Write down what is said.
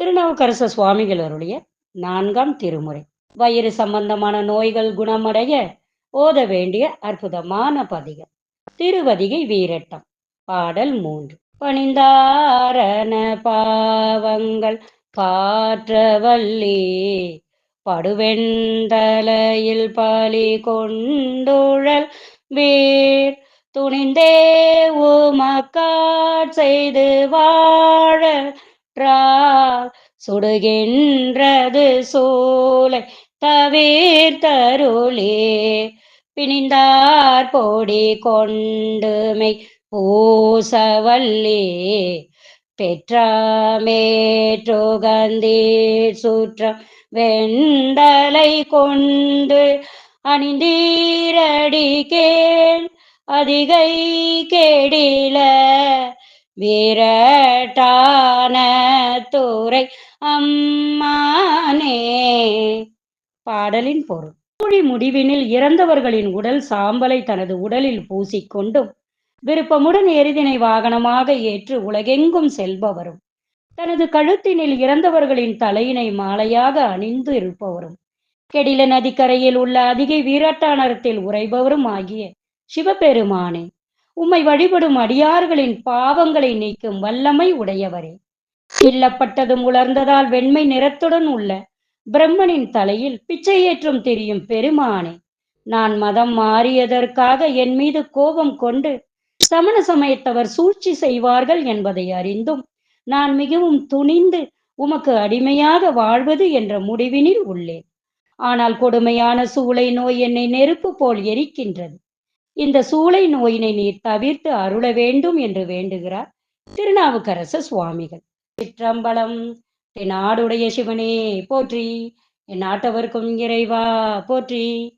திருநாவுக்கரச சுவாமிகளருடைய நான்காம் திருமுறை. வயிறு சம்பந்தமான நோய்கள் குணமடைய ஓத வேண்டிய அற்புதமான பதிகம். திருவதிகை வீரட்டம் பாடல் மூன்று. பணிந்தாரண பாவங்கள் பாற்றவல்லி படுவெண்தலையில் பலி கொண்டுழல் வீர். துணிந்தே உமக்காட் செய்து வாழற்றால் சுடுகின்றது சோலை தவிர்த்தருளே. பிணிந்தார் போடி கொண்டுமை பூசவல்லே. பெற்றாமேற்றுகந்தீர் சுற்றம் வெண்டலை கொண்டு அணிந்தீரடி கேள் அதிகை கேடில வீரட்டான முறை அம்மானே. பாடலின் பொருள். கூழி முடிவினில் இறந்தவர்களின் உடல் சாம்பலை தனது உடலில் பூசிக்கொண்டும் விருப்பமுடன் எரிதினை வாகனமாக ஏற்று உலகெங்கும் செல்பவரும் தனது கழுத்தினில் இறந்தவர்களின் தலையினை மாலையாக அணிந்து இருப்பவரும் கெடில நதிக்கரையில் உள்ள அதிகை வீரட்டானரத்தில் உறைபவரும் ஆகிய சிவபெருமானே. உம்மை வழிபடும் அடியார்களின் பாவங்களை நீக்கும் வல்லமை உடையவரே. இல்லப்பட்டதும் உலர்ந்ததால் வெண்மை நிறத்துடன் உள்ள பிரம்மனின் தலையில் பிச்சை ஏற்றும் தெரியும் பெருமானே. நான் மதம் மாறியதற்காக என் மீது கோபம் கொண்டு சமண சமயத்தவர் சூழ்ச்சி செய்வார்கள் என்பதை அறிந்தும் நான் மிகவும் துணிந்து உமக்கு அடிமையாக வாழ்வது என்ற முடிவினில் உள்ளேன். ஆனால் கொடுமையான சூளை நோய் என்னை நெருப்பு போல் எரிக்கின்றது. இந்த சூளை நோயினை நீர் தவிர்த்து அருள வேண்டும் என்று வேண்டுகிறார் திருநாவுக்கரச சுவாமிகள். சிற்றம்பலம். நாடுடைய சிவனே போற்றி. என் நாட்டவர்க்கும் இறைவா போற்றி.